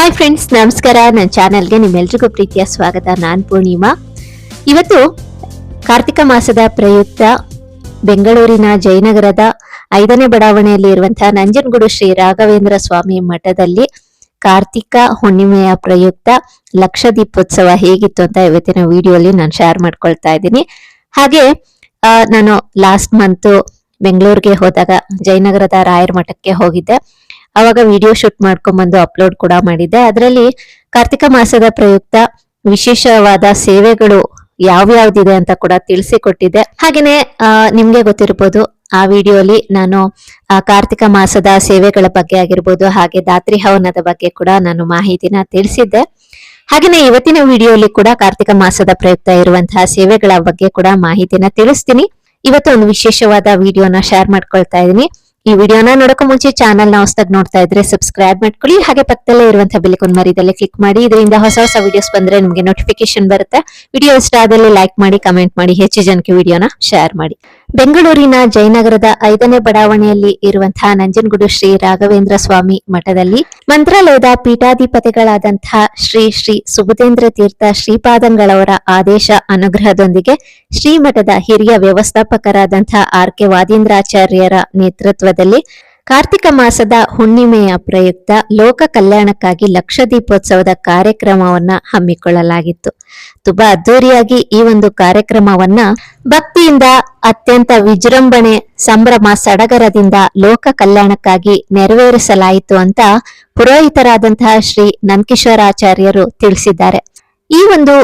Hi friends ನಮಸ್ಕಾರ. ನನ್ನ ಚಾನೆಲ್ಗೆ ನಿಮ್ಮೆಲ್ರಿಗೂ ಪ್ರೀತಿಯ ಸ್ವಾಗತ. ನಾನು ಪೂರ್ಣಿಮಾ. ಇವತ್ತು ಕಾರ್ತಿಕ ಮಾಸದ ಪ್ರಯುಕ್ತ ಬೆಂಗಳೂರಿನ ಜಯನಗರದ ಐದನೇ ಬಡಾವಣೆಯಲ್ಲಿ ಇರುವಂತಹ ನಂಜನಗೂಡು ಶ್ರೀ ರಾಘವೇಂದ್ರ ಸ್ವಾಮಿ ಮಠದಲ್ಲಿ ಕಾರ್ತಿಕ ಹುಣ್ಣಿಮೆಯ ಪ್ರಯುಕ್ತ ಲಕ್ಷ ದೀಪೋತ್ಸವ ಹೇಗಿತ್ತು ಅಂತ ಇವತ್ತಿನ ವಿಡಿಯೋಲಿ ನಾನು ಶೇರ್ ಮಾಡ್ಕೊಳ್ತಾ ಇದ್ದೀನಿ. ಹಾಗೆ ನಾನು ಲಾಸ್ಟ್ ಮಂತು ಬೆಂಗಳೂರಿಗೆ ಹೋದಾಗ ಜಯನಗರದ ರಾಯರ ಮಠಕ್ಕೆ ಹೋಗಿದ್ದೆ. ಅವಾಗ ವಿಡಿಯೋ ಶೂಟ್ ಮಾಡ್ಕೊಂಡ್ಬಂದು ಅಪ್ಲೋಡ್ ಕೂಡ ಮಾಡಿದ್ದೆ. ಅದರಲ್ಲಿ ಕಾರ್ತಿಕ ಮಾಸದ ಪ್ರಯುಕ್ತ ವಿಶೇಷವಾದ ಸೇವೆಗಳು ಯಾವ್ಯಾವ್ದಿದೆ ಅಂತ ಕೂಡ ತಿಳಿಸಿಕೊಟ್ಟಿದ್ದೆ. ಹಾಗೇನೆ ನಿಮ್ಗೆ ಗೊತ್ತಿರ್ಬೋದು, ಆ ವಿಡಿಯೋಲಿ ನಾನು ಕಾರ್ತಿಕ ಮಾಸದ ಸೇವೆಗಳ ಬಗ್ಗೆ ಆಗಿರ್ಬೋದು, ಹಾಗೆ ದಾತ್ರಿ ಹವನದ ಬಗ್ಗೆ ಕೂಡ ನಾನು ಮಾಹಿತಿನ ತಿಳಿಸಿದ್ದೆ. ಹಾಗೇನೆ, ಇವತ್ತಿನ ವಿಡಿಯೋಲಿ ಕೂಡ ಕಾರ್ತಿಕ ಮಾಸದ ಪ್ರಯುಕ್ತ ಇರುವಂತಹ ಸೇವೆಗಳ ಬಗ್ಗೆ ಕೂಡ ಮಾಹಿತಿನ ತಿಳಿಸ್ತೀನಿ. ಇವತ್ತು ಒಂದು ವಿಶೇಷವಾದ ವಿಡಿಯೋನ ಶೇರ್ ಮಾಡ್ಕೊಳ್ತಾ ಇದ್ದೀನಿ. ಈ ವಿಡಿಯೋನ ನೋಡಕ್ಕೂ ಮುಂಚೆ ಚಾನಲ್ನ ಹೊಸದಾಗಿ ನೋಡ್ತಾ ಇದ್ರೆ ಸಬ್ಸ್ಕ್ರೈಬ್ ಮಾಡ್ಕೊಳ್ಳಿ. ಹಾಗೆ ಪಕ್ಕದಲ್ಲೇ ಇರುವಂತಹ ಬೆಲೆಕೊಂದು ಮರಿದಲ್ಲೇ ಕ್ಲಿಕ್ ಮಾಡಿ. ಇದರಿಂದ ಹೊಸ ಹೊಸ ವಿಡಿಯೋಸ್ ಬಂದ್ರೆ ನಿಮಗೆ ನೋಟಿಫಿಕೇಶನ್ ಬರುತ್ತೆ. ವಿಡಿಯೋ ಇಷ್ಟ ಆದಲ್ಲಿ ಲೈಕ್ ಮಾಡಿ ಕಮೆಂಟ್ ಮಾಡಿ, ಹೆಚ್ಚು ಜನಕ್ಕೆ ವಿಡಿಯೋನ ಶೇರ್ ಮಾಡಿ. ಬೆಂಗಳೂರಿನ ಜಯನಗರದ ಐದನೇ ಬಡಾವಣೆಯಲ್ಲಿ ಇರುವಂತಹ ನಂಜನಗೂಡು ಶ್ರೀ ರಾಘವೇಂದ್ರ ಸ್ವಾಮಿ ಮಠದಲ್ಲಿ ಮಂತ್ರಾಲಯದ ಪೀಠಾಧಿಪತಿಗಳಾದಂತಹ ಶ್ರೀ ಶ್ರೀ ಸುಬುಧೇಂದ್ರ ತೀರ್ಥ ಶ್ರೀಪಾದಂಗಳವರ ಆದೇಶ ಅನುಗ್ರಹದೊಂದಿಗೆ ಶ್ರೀಮಠದ ಹಿರಿಯ ವ್ಯವಸ್ಥಾಪಕರಾದಂತಹ ಆರ್ ಕೆ ವಾದೀಂದ್ರಾಚಾರ್ಯರ ನೇತೃತ್ವದಲ್ಲಿ ಕಾರ್ತಿಕ ಮಾಸದ ಹುಣ್ಣಿಮೆಯ ಪ್ರಯುಕ್ತ ಲೋಕ ಕಲ್ಯಾಣಕ್ಕಾಗಿ ಲಕ್ಷ ದೀಪೋತ್ಸವದ ಕಾರ್ಯಕ್ರಮವನ್ನ ಹಮ್ಮಿಕೊಳ್ಳಲಾಗಿತ್ತು. ತುಂಬಾ ಅದ್ದೂರಿಯಾಗಿ ಈ ಒಂದು ಕಾರ್ಯಕ್ರಮವನ್ನ ಭಕ್ತಿಯಿಂದ ಅತ್ಯಂತ ವಿಜೃಂಭಣೆ, ಸಂಭ್ರಮ, ಸಡಗರದಿಂದ ಲೋಕ ಕಲ್ಯಾಣಕ್ಕಾಗಿ ನೆರವೇರಿಸಲಾಯಿತು ಅಂತ ಪುರೋಹಿತರಾದಂತಹ ಶ್ರೀ ನಂದಕಿಶೋರಾಚಾರ್ಯರು ತಿಳಿಸಿದ್ದಾರೆ. ಈ ಒಂದು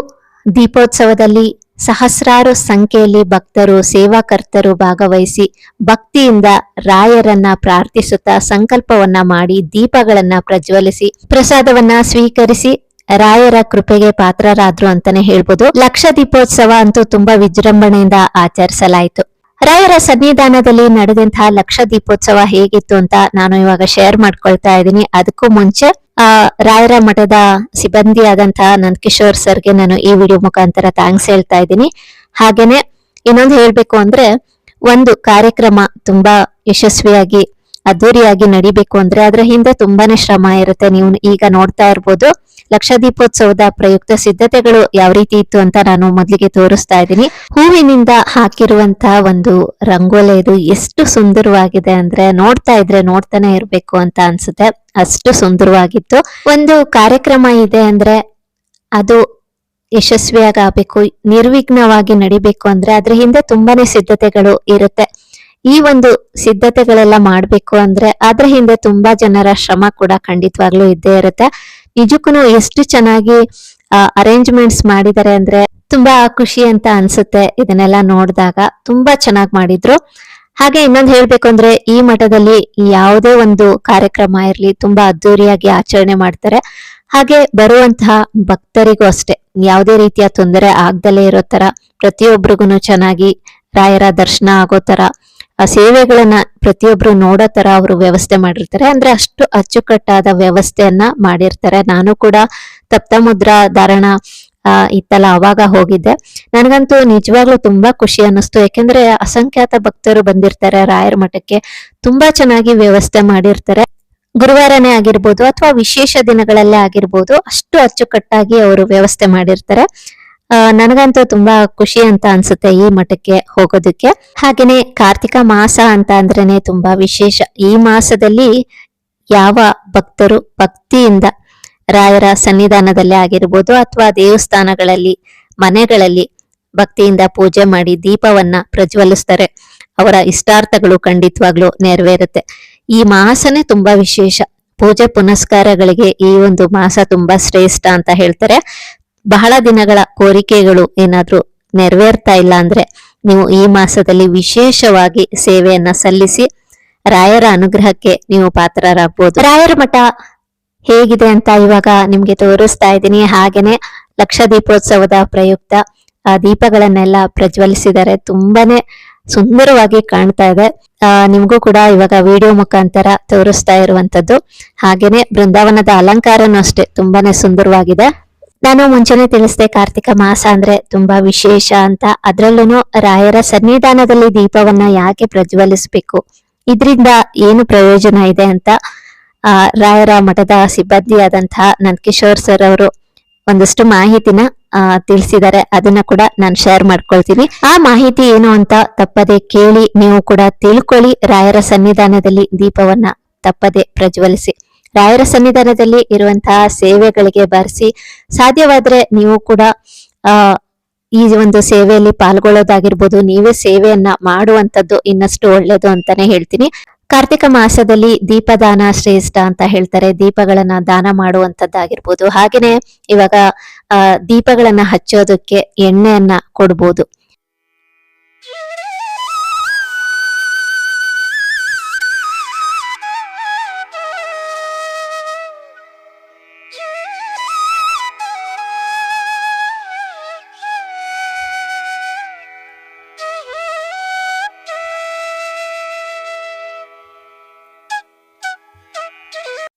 ದೀಪೋತ್ಸವದಲ್ಲಿ ಸಹಸ್ರಾರು ಸಂಖ್ಯೆಯಲ್ಲಿ ಭಕ್ತರು, ಸೇವಾಕರ್ತರು ಭಾಗವಹಿಸಿ ಭಕ್ತಿಯಿಂದ ರಾಯರನ್ನ ಪ್ರಾರ್ಥಿಸುತ್ತಾ ಸಂಕಲ್ಪವನ್ನ ಮಾಡಿ ದೀಪಗಳನ್ನ ಪ್ರಜ್ವಲಿಸಿ ಪ್ರಸಾದವನ್ನ ಸ್ವೀಕರಿಸಿ ರಾಯರ ಕೃಪೆಗೆ ಪಾತ್ರರಾದ್ರು ಅಂತಾನೆ ಹೇಳ್ಬೋದು. ಲಕ್ಷ ದೀಪೋತ್ಸವ ಅಂತೂ ತುಂಬಾ ವಿಜೃಂಭಣೆಯಿಂದ ಆಚರಿಸಲಾಯಿತು. ರಾಯರ ಸನ್ನಿಧಾನದಲ್ಲಿ ನಡೆದಂತಹ ಲಕ್ಷ ದೀಪೋತ್ಸವ ಹೇಗಿತ್ತು ಅಂತ ನಾನು ಇವಾಗ ಶೇರ್ ಮಾಡ್ಕೊಳ್ತಾ ಇದ್ದೀನಿ. ಅದಕ್ಕೂ ಮುಂಚೆ, ಆ, ರಾಯರ ಮಠದ ಸಿಬ್ಬಂದಿ ಆದಂತಹ ನಂದಕಿಶೋರ್ ಸರ್ಗೆ ನಾನು ಈ ವಿಡಿಯೋ ಮುಖಾಂತರ ಥ್ಯಾಂಕ್ಸ್ ಹೇಳ್ತಾ ಇದ್ದೀನಿ. ಹಾಗೇನೆ ಇನ್ನೊಂದು ಹೇಳ್ಬೇಕು ಅಂದ್ರೆ, ಒಂದು ಕಾರ್ಯಕ್ರಮ ತುಂಬಾ ಯಶಸ್ವಿಯಾಗಿ, ಅದ್ದೂರಿಯಾಗಿ ನಡಿಬೇಕು ಅಂದ್ರೆ ಅದರ ಹಿಂದೆ ತುಂಬಾನೇ ಶ್ರಮ ಇರುತ್ತೆ. ನೀವು ಈಗ ನೋಡ್ತಾ ಇರ್ಬೋದು. ಲಕ್ಷ ದೀಪೋತ್ಸವದ ಪ್ರಯುಕ್ತ ಸಿದ್ಧತೆಗಳು ಯಾವ ರೀತಿ ಇತ್ತು ಅಂತ ನಾನು ಮೊದಲಿಗೆ ತೋರಿಸ್ತಾ ಇದ್ದೀನಿ. ಹೂವಿನಿಂದ ಹಾಕಿರುವಂತಹ ಒಂದು ರಂಗೋಲೆ ಇದು ಎಷ್ಟು ಸುಂದರವಾಗಿದೆ ಅಂದ್ರೆ ನೋಡ್ತಾ ಇದ್ರೆ ನೋಡ್ತಾನೆ ಇರ್ಬೇಕು ಅಂತ ಅನ್ಸುತ್ತೆ. ಅಷ್ಟು ಸುಂದರವಾಗಿತ್ತು. ಒಂದು ಕಾರ್ಯಕ್ರಮ ಇದೆ ಅಂದ್ರೆ ಅದು ಯಶಸ್ವಿಯಾಗಿ ಆಗ್ಬೇಕು ನಿರ್ವಿಘ್ನವಾಗಿ ನಡಿಬೇಕು ಅಂದ್ರೆ ಅದ್ರ ಹಿಂದೆ ತುಂಬಾನೇ ಸಿದ್ಧತೆಗಳು ಇರುತ್ತೆ. ಈ ಒಂದು ಸಿದ್ಧತೆಗಳೆಲ್ಲ ಮಾಡ್ಬೇಕು ಅಂದ್ರೆ ಅದ್ರ ಹಿಂದೆ ತುಂಬಾ ಜನರ ಶ್ರಮ ಕೂಡ ಖಂಡಿತವಾಗ್ಲೂ ಇದ್ದೇ ಇರುತ್ತೆ. ನಿಜಕ್ಕೂ ಎಷ್ಟು ಚೆನ್ನಾಗಿ ಅರೇಂಜ್ಮೆಂಟ್ಸ್ ಮಾಡಿದ್ದಾರೆ ಅಂದ್ರೆ ತುಂಬಾ ಖುಷಿ ಅಂತ ಅನ್ಸುತ್ತೆ ಇದನ್ನೆಲ್ಲ ನೋಡಿದಾಗ. ತುಂಬಾ ಚೆನ್ನಾಗಿ ಮಾಡಿದ್ರು. ಹಾಗೆ ಇನ್ನೊಂದು ಹೇಳ್ಬೇಕು ಅಂದ್ರೆ ಈ ಮಠದಲ್ಲಿ ಯಾವುದೇ ಒಂದು ಕಾರ್ಯಕ್ರಮ ಇರಲಿ, ತುಂಬಾ ಅದ್ದೂರಿಯಾಗಿ ಆಚರಣೆ ಮಾಡ್ತಾರೆ. ಹಾಗೆ ಬರುವಂತಹ ಭಕ್ತರಿಗೂ ಅಷ್ಟೇ. ಯಾವುದೇ ರೀತಿಯ ತೊಂದರೆ ಆಗ್ದಲೇ ಇರೋ ತರ ಪ್ರತಿಯೊಬ್ಬರಿಗೂ ಚೆನ್ನಾಗಿ ರಾಯರ ದರ್ಶನ ಆಗೋ ತರ ಆ ಸೇವೆಗಳನ್ನ ಪ್ರತಿಯೊಬ್ರು ನೋಡೋ ತರ ಅವರು ವ್ಯವಸ್ಥೆ ಮಾಡಿರ್ತಾರೆ. ಅಂದ್ರೆ ಅಷ್ಟು ಅಚ್ಚುಕಟ್ಟಾದ ವ್ಯವಸ್ಥೆಯನ್ನ ಮಾಡಿರ್ತಾರೆ. ನಾನು ಕೂಡ ತಪ್ತ ಮುದ್ರಾ ಧಾರಣ ಇತ್ತಲ್ಲ ಅವಾಗ ಹೋಗಿದ್ದೆ. ನನಗಂತೂ ನಿಜವಾಗ್ಲೂ ತುಂಬಾ ಖುಷಿ ಅನ್ನಿಸ್ತು. ಯಾಕೆಂದ್ರೆ ಅಸಂಖ್ಯಾತ ಭಕ್ತರು ಬಂದಿರ್ತಾರೆ, ರಾಯರ ಮಠಕ್ಕೆ. ತುಂಬಾ ಚೆನ್ನಾಗಿ ವ್ಯವಸ್ಥೆ ಮಾಡಿರ್ತಾರೆ. ಗುರುವಾರನೇ ಆಗಿರ್ಬೋದು ಅಥವಾ ವಿಶೇಷ ದಿನಗಳಲ್ಲೇ ಆಗಿರ್ಬೋದು ಅಷ್ಟು ಅಚ್ಚುಕಟ್ಟಾಗಿ ಅವರು ವ್ಯವಸ್ಥೆ ಮಾಡಿರ್ತಾರೆ. ನನಗಂತೂ ತುಂಬಾ ಖುಷಿ ಅಂತ ಅನ್ಸುತ್ತೆ ಈ ಮಠಕ್ಕೆ ಹೋಗೋದಕ್ಕೆ. ಹಾಗೇನೆ ಕಾರ್ತಿಕ ಮಾಸ ಅಂತ ಅಂದ್ರೇನೆ ತುಂಬಾ ವಿಶೇಷ. ಈ ಮಾಸದಲ್ಲಿ ಯಾವ ಭಕ್ತರು ಭಕ್ತಿಯಿಂದ ರಾಯರ ಸನ್ನಿಧಾನದಲ್ಲಿ ಆಗಿರ್ಬೋದು ಅಥವಾ ದೇವಸ್ಥಾನಗಳಲ್ಲಿ, ಮನೆಗಳಲ್ಲಿ ಭಕ್ತಿಯಿಂದ ಪೂಜೆ ಮಾಡಿ ದೀಪವನ್ನ ಪ್ರಜ್ವಲಿಸ್ತಾರೆ. ಅವರ ಇಷ್ಟಾರ್ಥಗಳು ಖಂಡಿತವಾಗ್ಲೂ ನೆರವೇರುತ್ತೆ. ಈ ಮಾಸನೇ ತುಂಬಾ ವಿಶೇಷ. ಪೂಜೆ ಪುನಸ್ಕಾರಗಳಿಗೆ ಈ ಒಂದು ಮಾಸ ತುಂಬಾ ಶ್ರೇಷ್ಠ ಅಂತ ಹೇಳ್ತಾರೆ. ಬಹಳ ದಿನಗಳ ಕೋರಿಕೆಗಳು ಏನಾದರೂ ನೆರವೇರ್ತಾ ಇಲ್ಲ ಅಂದ್ರೆ ನೀವು ಈ ಮಾಸದಲ್ಲಿ ವಿಶೇಷವಾಗಿ ಸೇವೆಯನ್ನ ಸಲ್ಲಿಸಿ ರಾಯರ ಅನುಗ್ರಹಕ್ಕೆ ನೀವು ಪಾತ್ರರಾಗ್ಬೋದು. ರಾಯರ ಮಠ ಹೇಗಿದೆ ಅಂತ ಇವಾಗ ನಿಮ್ಗೆ ತೋರಿಸ್ತಾ ಇದ್ದೀನಿ. ಹಾಗೇನೆ ಲಕ್ಷ ದೀಪೋತ್ಸವದ ಪ್ರಯುಕ್ತ, ಆ, ದೀಪಗಳನ್ನೆಲ್ಲ ಪ್ರಜ್ವಲಿಸಿದ್ದಾರೆ ತುಂಬಾನೇ ಸುಂದರವಾಗಿ ಕಾಣ್ತಾ ಇದೆ. ಆ, ನಿಮಗೂ ಕೂಡ ಇವಾಗ ವಿಡಿಯೋ ಮುಖಾಂತರ ತೋರಿಸ್ತಾ ಇರುವಂತದ್ದು. ಹಾಗೇನೆ ಬೃಂದಾವನದ ಅಲಂಕಾರನೂ ಅಷ್ಟೇ ತುಂಬಾನೇ ಸುಂದರವಾಗಿದೆ. ನಾನು ಮುಂಚೆನೆ ತಿಳಿಸಿದೆ ಕಾರ್ತಿಕ ಮಾಸ ಅಂದ್ರೆ ತುಂಬಾ ವಿಶೇಷ ಅಂತ. ಅದರಲ್ಲೂ ರಾಯರ ಸನ್ನಿಧಾನದಲ್ಲಿ ದೀಪವನ್ನ ಯಾಕೆ ಪ್ರಜ್ವಲಿಸಬೇಕು? ಇದರಿಂದ ಏನು ಪ್ರಯೋಜನ ಇದೆ ಅಂತ ರಾಯರ ಮಠದ ಸಿಬ್ಬಂದಿಯಾದಂತಹ ನಂದಕಿಶೋರ್ ಸರ್ ಅವರು ಒಂದಷ್ಟು ಮಾಹಿತಿನ ತಿಳಿಸಿದ್ದಾರೆ. ಅದನ್ನ ಕೂಡ ನಾನು ಶೇರ್ ಮಾಡ್ಕೊಳ್ತೀನಿ. ಆ ಮಾಹಿತಿ ಏನು ಅಂತ ತಪ್ಪದೆ ಕೇಳಿ ನೀವು ಕೂಡ ತಿಳ್ಕೊಳ್ಳಿ. ರಾಯರ ಸನ್ನಿಧಾನದಲ್ಲಿ ದೀಪವನ್ನ ತಪ್ಪದೆ ಪ್ರಜ್ವಲಿಸಿ. ರಾಯರ ಸನ್ನಿಧಾನದಲ್ಲಿ ಇರುವಂತಹ ಸೇವೆಗಳಿಗೆ ಬರೆಸಿ ಸಾಧ್ಯವಾದ್ರೆ ನೀವು ಕೂಡ ಈ ಒಂದು ಸೇವೆಯಲ್ಲಿ ಪಾಲ್ಗೊಳ್ಳೋದಾಗಿರ್ಬೋದು, ನೀವೇ ಸೇವೆಯನ್ನ ಮಾಡುವಂತದ್ದು ಇನ್ನಷ್ಟು ಒಳ್ಳೇದು ಅಂತಾನೆ ಹೇಳ್ತೀನಿ. ಕಾರ್ತಿಕ ಮಾಸದಲ್ಲಿ ದೀಪದಾನ ಶ್ರೇಷ್ಠ ಅಂತ ಹೇಳ್ತಾರೆ. ದೀಪಗಳನ್ನ ದಾನ ಮಾಡುವಂತದ್ದಾಗಿರ್ಬೋದು ಹಾಗೇನೆ ಇವಾಗ, ಆ, ದೀಪಗಳನ್ನ ಹಚ್ಚೋದಕ್ಕೆ ಎಣ್ಣೆಯನ್ನ ಕೊಡ್ಬೋದು.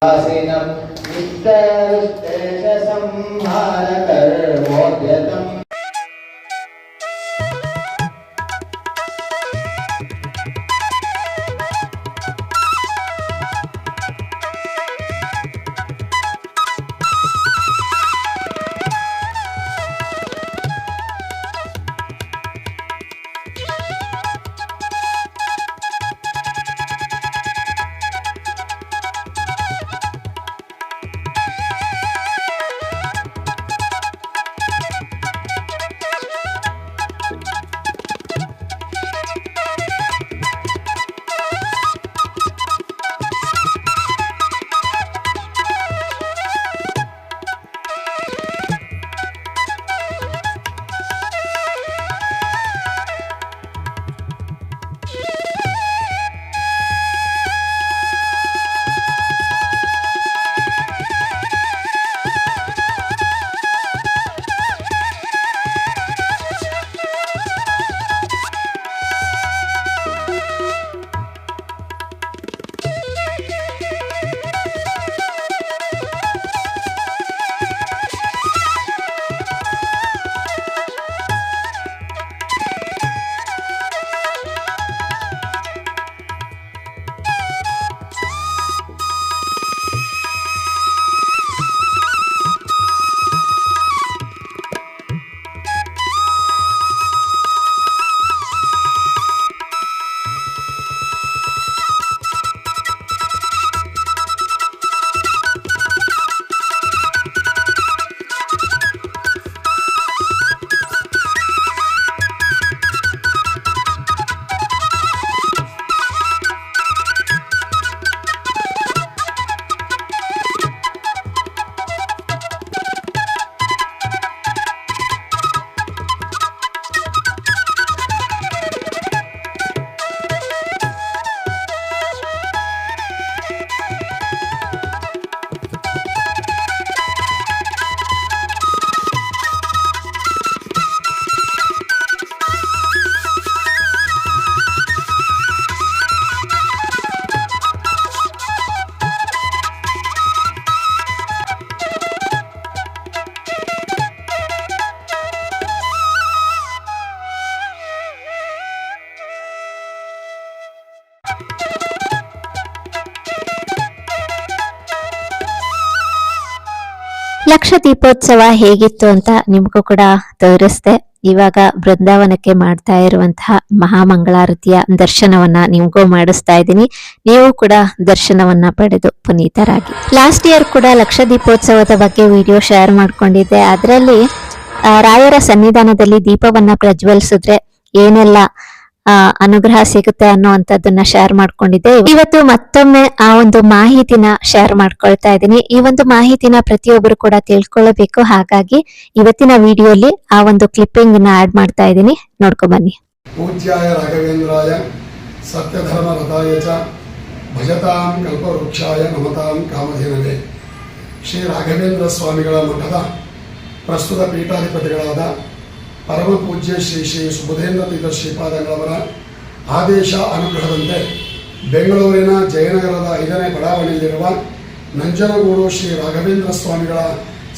आसीनं ಲಕ್ಷ ದೀಪೋತ್ಸವ ಹೇಗಿತ್ತು ಅಂತ ನಿಮಗೂ ಕೂಡ ತೋರಿಸ್ದೆ. ಇವಾಗ ಬೃಂದಾವನಕ್ಕೆ ಮಾಡ್ತಾ ಇರುವಂತಹ ಮಹಾಮಂಗಳಾರತಿಯ ದರ್ಶನವನ್ನ ನಿಮಗೂ ಮಾಡಿಸ್ತಾ ಇದ್ದೀನಿ. ನೀವು ಕೂಡ ದರ್ಶನವನ್ನ ಪಡೆದು ಪುನೀತರಾಗಿ. ಲಾಸ್ಟ್ ಇಯರ್ ಕೂಡ ಲಕ್ಷ ದೀಪೋತ್ಸವದ ಬಗ್ಗೆ ವಿಡಿಯೋ ಶೇರ್ ಮಾಡ್ಕೊಂಡಿದ್ದೆ. ಅದರಲ್ಲಿ ರಾಯರ ಸನ್ನಿಧಾನದಲ್ಲಿ ದೀಪವನ್ನ ಪ್ರಜ್ವಲಿಸಿದ್ರೆ ಏನೆಲ್ಲ ಅನುಗ್ರಹ ಸಿಗುತ್ತೆ ಅನ್ನುವಂಥದ್ದನ್ನ ಶೇರ್ ಮಾಡ್ಕೊಂಡಿದ್ದೆ. ಇವತ್ತು ಮತ್ತೊಮ್ಮೆ ಆ ಒಂದು ಮಾಹಿತಿನ ಶೇರ್ ಮಾಡ್ಕೊಳ್ತಾ ಇದ್ದೀನಿ. ಈ ಒಂದು ಮಾಹಿತಿನ ಪ್ರತಿಯೊಬ್ಬರು ಕೂಡ ತಿಳ್ಕೊಳ್ಳಬೇಕು ಹಾಗಾಗಿ ಇವತ್ತಿನ ವಿಡಿಯೋಲಿ ಆ ಒಂದು ಕ್ಲಿಪ್ಪಿಂಗ್ನ ಆಡ್ ಮಾಡ್ತಾ ಇದ್ದೀನಿ. ನೋಡ್ಕೊಂಡ್ ಬನ್ನಿ. ಪೂಜ್ಯಾಯ ರಾಘವೇಂದ್ರಾಯ ಸತ್ಯಧರ್ಮ ಭಜತಾಂ ಕಲ್ಪವೃಕ್ಷಾಯ ನಮತಾಂ ಕಾಮಧೇನವೇ. ಶ್ರೀ ರಾಘವೇಂದ್ರ ಸ್ವಾಮಿಗಳ ಮಠದ ಪ್ರಸ್ತುತ ಪೀಠಾಧಿಪತಿಗಳಾದ ಪರಮ ಪೂಜ್ಯ ಶ್ರೀ ಶ್ರೀ ಸುಬುಧೇಂದ್ರ ತೀರ್ಥ ಶ್ರೀಪಾದಗಳವರ ಆದೇಶ ಅನುಗ್ರಹದಂತೆ ಬೆಂಗಳೂರಿನ ಜಯನಗರದ ಐದನೇ ಬಡಾವಣೆಯಲ್ಲಿರುವ ನಂಜನಗೂಡು ಶ್ರೀ ರಾಘವೇಂದ್ರ ಸ್ವಾಮಿಗಳ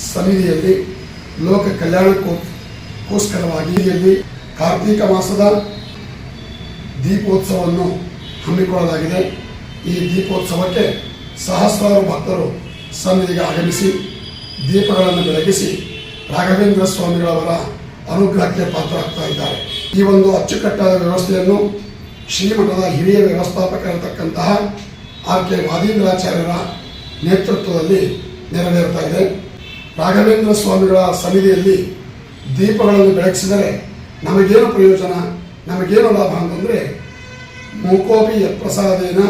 ಸನ್ನಿಧಿಯಲ್ಲಿ ಲೋಕ ಕಲ್ಯಾಣಕ್ಕೋಸ್ಕರವಾಗಿ ಇಲ್ಲಿ ಕಾರ್ತೀಕ ಮಾಸದ ದೀಪೋತ್ಸವವನ್ನು ಹಮ್ಮಿಕೊಳ್ಳಲಾಗಿದೆ. ಈ ದೀಪೋತ್ಸವಕ್ಕೆ ಸಹಸ್ರಾರು ಭಕ್ತರು ಸನ್ನಿಧಿಗೆ ಆಗಮಿಸಿ ದೀಪಗಳನ್ನು ಬೆಳಗಿಸಿ ರಾಘವೇಂದ್ರ ಸ್ವಾಮಿಗಳವರ ಅನುಗ್ರಹಕ್ಕೆ ಪಾತ್ರರಾಗ್ತಾ ಇದ್ದಾರೆ. ಈ ಒಂದು ಅಚ್ಚುಕಟ್ಟಾದ ವ್ಯವಸ್ಥೆಯನ್ನು ಶ್ರೀಮಠದ ಹಿರಿಯ ವ್ಯವಸ್ಥಾಪಕರಾಗಿರ್ತಕ್ಕಂತಹ ಆರ್ ಕೆ ವಾದೀಂದ್ರಾಚಾರ್ಯರ ನೇತೃತ್ವದಲ್ಲಿ ನೆರವೇರ್ತಾ ಇದೆ. ರಾಘವೇಂದ್ರ ಸ್ವಾಮಿಗಳ ಸನ್ನಿಧಿಯಲ್ಲಿ ದೀಪಗಳನ್ನು ಬೆಳಗಿಸಿದರೆ ನಮಗೇನು ಪ್ರಯೋಜನ, ನಮಗೇನು ಲಾಭ ಅಂತಂದರೆ ಮೂಕೋಪಿ ಯತ್ಪ್ರಸಾದೇನ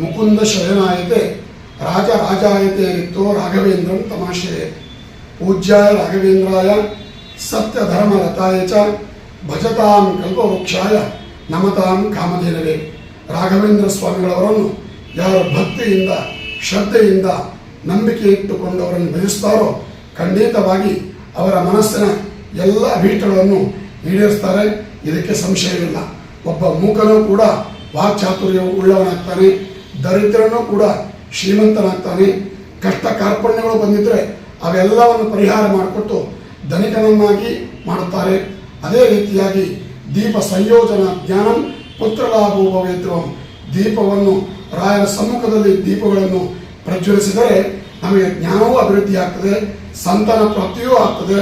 ಮುಕುಂದ ಶಯನಾಯತೆ ರಾಜ ರಾಜಾಯತೆ ಇತ್ತು ರಾಘವೇಂದ್ರಂ ತಮಾಷೆ. ಪೂಜ್ಯಾಯ ರಾಘವೇಂದ್ರಾಯ ಸತ್ಯ ಧರ್ಮ ರಥಾಯ ಚ ಭಜತಾಂ ಕಲ್ಪವೃಕ್ಷಾಯ ನಮತಾಂ ಕಾಮಧೇನವೇ. ರಾಘವೇಂದ್ರ ಸ್ವಾಮಿಗಳವರನ್ನು ಯಾರು ಭಕ್ತಿಯಿಂದ, ಶ್ರದ್ಧೆಯಿಂದ ನಂಬಿಕೆ ಇಟ್ಟುಕೊಂಡವರನ್ನು ಭಜಿಸ್ತಾರೋ ಖಂಡಿತವಾಗಿ ಅವರ ಮನಸ್ಸಿನ ಎಲ್ಲ ಭೀಟಗಳನ್ನು ಈಡೇರಿಸ್ತಾರೆ. ಇದಕ್ಕೆ ಸಂಶಯವಿಲ್ಲ. ಒಬ್ಬ ಮೂಕನೂ ಕೂಡ ವಾಕ್ಚಾತುರ್ಯ ಉಳ್ಳವನಾಗ್ತಾನೆ. ದರಿದ್ರನೂ ಕೂಡ ಶ್ರೀಮಂತನಾಗ್ತಾನೆ. ಕಷ್ಟ ಕಾರ್ಪಣ್ಯಗಳು ಬಂದಿದ್ದರೆ ಅವೆಲ್ಲವನ್ನು ಪರಿಹಾರ ಮಾಡಿಕೊಟ್ಟು ಧನಿಕನನ್ನಾಗಿ ಮಾಡುತ್ತಾರೆ. ಅದೇ ರೀತಿಯಾಗಿ ದೀಪ ಸಂಯೋಜನ ಜ್ಞಾನಂ ಪುತ್ರಲಾಭೋಪವೇದ್ರವಂ ದೀಪವನ್ನು ರಾಯರ ಸಮ್ಮುಖದಲ್ಲಿ ದೀಪಗಳನ್ನು ಪ್ರಜ್ವಲಿಸಿದರೆ ನಮಗೆ ಜ್ಞಾನವೂ ಅಭಿವೃದ್ಧಿ ಆಗ್ತದೆ, ಸಂತಾನ ಪ್ರಾಪ್ತಿಯೂ ಆಗ್ತದೆ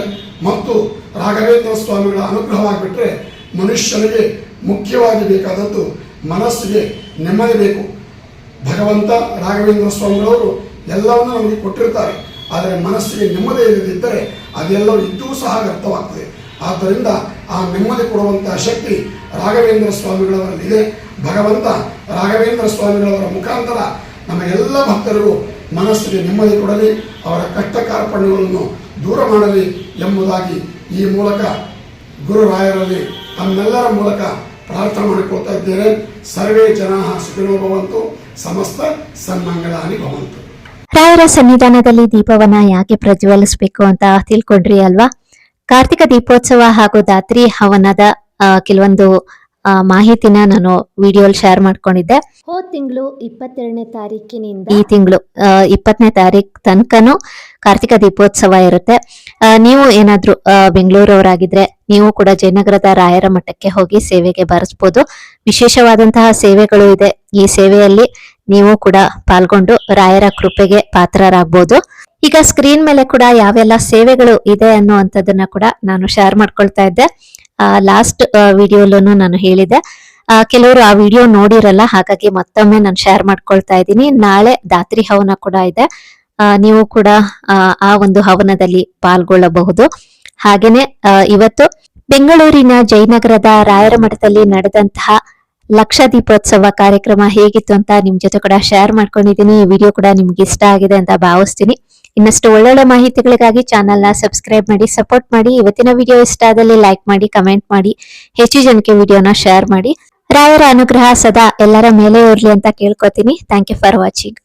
ಮತ್ತು ರಾಘವೇಂದ್ರ ಸ್ವಾಮಿಗಳ ಅನುಗ್ರಹವಾಗಿಬಿಟ್ರೆ ಮನುಷ್ಯನಿಗೆ ಮುಖ್ಯವಾಗಿ ಬೇಕಾದದ್ದು ಮನಸ್ಸಿಗೆ ನೆಮ್ಮದಿ ಬೇಕು. ಭಗವಂತ, ರಾಘವೇಂದ್ರ ಸ್ವಾಮಿಗಳವರು ಎಲ್ಲವನ್ನು ನಮಗೆ ಕೊಟ್ಟಿರ್ತಾರೆ. ಆದರೆ ಮನಸ್ಸಿಗೆ ನೆಮ್ಮದಿ ಇಲ್ಲದಿದ್ದರೆ ಅದೆಲ್ಲವೂ ಇದ್ದೂ ಸಹ ವ್ಯರ್ಥವಾಗ್ತದೆ ಆದ್ದರಿಂದ ಆ ನೆಮ್ಮದಿ ಕೊಡುವಂತಹ ಶಕ್ತಿ ರಾಘವೇಂದ್ರ ಸ್ವಾಮಿಗಳವರಲ್ಲಿದೆ. ಭಗವಂತ ರಾಘವೇಂದ್ರ ಸ್ವಾಮಿಗಳವರ ಮುಖಾಂತರ ನಮ್ಮ ಎಲ್ಲ ಭಕ್ತರಿಗೂ ಮನಸ್ಸಿಗೆ ನೆಮ್ಮದಿ ಕೊಡಲಿ, ಅವರ ಕಷ್ಟ ಕಾರ್ಪಣ್ಯಗಳನ್ನು ದೂರ ಮಾಡಲಿ ಎಂಬುದಾಗಿ ಈ ಮೂಲಕ ಗುರುರಾಯರಲ್ಲಿ ತಮ್ಮೆಲ್ಲರ ಮೂಲಕ ಪ್ರಾರ್ಥನೆ ಮಾಡಿಕೊಳ್ತಾ ಇದ್ದೇನೆ. ಸರ್ವೇ ಜನಾ ಸುಖಿನೋ ಭವಂತು, ಸಮಸ್ತ ಸನ್ಮಂಗಳಾನಿ ಭವಂತು. ರಾಯರ ಸನ್ನಿಧಾನದಲ್ಲಿ ದೀಪವನ್ನ ಯಾಕೆ ಪ್ರಜ್ವಲಿಸಬೇಕು ಅಂತ ತಿಳ್ಕೊಂಡ್ರಿ ಅಲ್ವಾ? ಕಾರ್ತಿಕ ದೀಪೋತ್ಸವ ಹಾಗೂ ದಾತ್ರಿ ಹವನದ ಕೆಲವೊಂದು ಮಾಹಿತಿನ ನಾನು ವಿಡಿಯೋಲ್ ಶೇರ್ ಮಾಡ್ಕೊಂಡಿದ್ದೆ. ಹೋದ ತಿಂಗಳು ಇಪ್ಪತ್ತೆರಡನೇ ತಾರೀಕಿನಿಂದ ಈ ತಿಂಗಳು ಇಪ್ಪತ್ತನೇ ತಾರೀಕ್ ತನಕನೂ ಕಾರ್ತಿಕ ದೀಪೋತ್ಸವ ಇರುತ್ತೆ. ನೀವು ಏನಾದ್ರೂ ಬೆಂಗಳೂರವರಾಗಿದ್ರೆ ನೀವು ಕೂಡ ಜಯನಗರದ ರಾಯರ ಮಠಕ್ಕೆ ಹೋಗಿ ಸೇವೆಗೆ ಬರೆಸ್ಬೋದು. ವಿಶೇಷವಾದಂತಹ ಸೇವೆಗಳು ಇದೆ ಈ ಸೇವೆಯಲ್ಲಿ. ನೀವು ಕೂಡ ಪಾಲ್ಗೊಂಡು ರಾಯರ ಕೃಪೆಗೆ ಪಾತ್ರರಾಗಬಹುದು ಈಗ ಸ್ಕ್ರೀನ್ ಮೇಲೆ ಕೂಡ ಯಾವೆಲ್ಲ ಸೇವೆಗಳು ಇದೆ ಅನ್ನುವಂಥದ್ದನ್ನ ಕೂಡ ನಾನು ಶೇರ್ ಮಾಡ್ಕೊಳ್ತಾ ಇದ್ದೆ. ಲಾಸ್ಟ್ ವಿಡಿಯೋಲೂ ನಾನು ಹೇಳಿದೆ. ಕೆಲವರು ಆ ವಿಡಿಯೋ ನೋಡಿರಲ್ಲ ಹಾಗಾಗಿ ಮತ್ತೊಮ್ಮೆ ನಾನು ಶೇರ್ ಮಾಡ್ಕೊಳ್ತಾ ಇದ್ದೀನಿ. ನಾಳೆ ದಾತ್ರಿ ಹವನ ಕೂಡ ಇದೆ. ನೀವು ಕೂಡ ಆ, ಒಂದು ಹವನದಲ್ಲಿ ಪಾಲ್ಗೊಳ್ಳಬಹುದು. ಹಾಗೇನೆ ಇವತ್ತು ಬೆಂಗಳೂರಿನ ಜಯನಗರದ ರಾಯರ ಮಠದಲ್ಲಿ ನಡೆದಂತಹ ಲಕ್ಷ ದೀಪೋತ್ಸವ ಕಾರ್ಯಕ್ರಮ ಹೇಗಿತ್ತು ಅಂತ ನಿಮ್ ಜೊತೆ ಕೂಡ ಶೇರ್ ಮಾಡ್ಕೊಂಡಿದ್ದೀನಿ ಈ ವಿಡಿಯೋ ಕೂಡ ನಿಮ್ಗೆ ಇಷ್ಟ ಆಗಿದೆ ಅಂತ ಭಾವಿಸ್ತೀನಿ. ಇನ್ನಷ್ಟು ಒಳ್ಳೊಳ್ಳೆ ಮಾಹಿತಿಗಳಿಗಾಗಿ ಚಾನಲ್ನ ಸಬ್ಸ್ಕ್ರೈಬ್ ಮಾಡಿ ಸಪೋರ್ಟ್ ಮಾಡಿ. ಇವತ್ತಿನ ವಿಡಿಯೋ ಇಷ್ಟ ಆದಲ್ಲಿ ಲೈಕ್ ಮಾಡಿ ಕಮೆಂಟ್ ಮಾಡಿ. ಹೆಚ್ಚು ಜನಕ್ಕೆ ವಿಡಿಯೋನ ಶೇರ್ ಮಾಡಿ. ರಾಯರ ಅನುಗ್ರಹ ಸದಾ ಎಲ್ಲರ ಮೇಲೆ ಇರಲಿ ಅಂತ ಕೇಳ್ಕೊತೀನಿ. Thank you for watching